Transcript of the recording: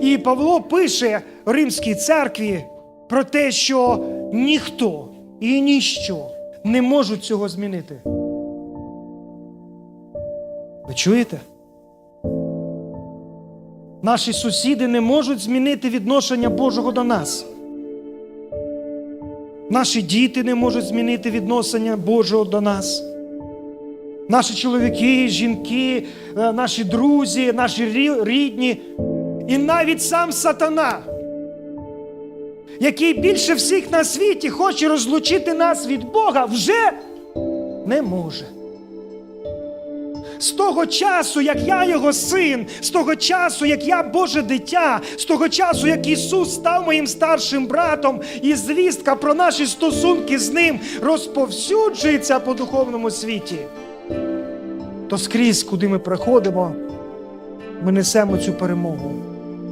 І Павло пише Римській церкві про те, що ніхто і ніщо не можуть цього змінити. Ви чуєте? Наші сусіди не можуть змінити відношення Божого до нас. Наші діти не можуть змінити відношення Божого до нас. Наші чоловіки, жінки, е, наші друзі, наші рідні, і навіть сам сатана, який більше всіх на світі хоче розлучити нас від Бога, вже не може. З того часу, як я його син, з того часу, як я Боже дитя, з того часу, як Ісус став моїм старшим братом, і звістка про наші стосунки з ним розповсюджується по духовному світі, то скрізь, куди ми приходимо, ми несемо цю перемогу.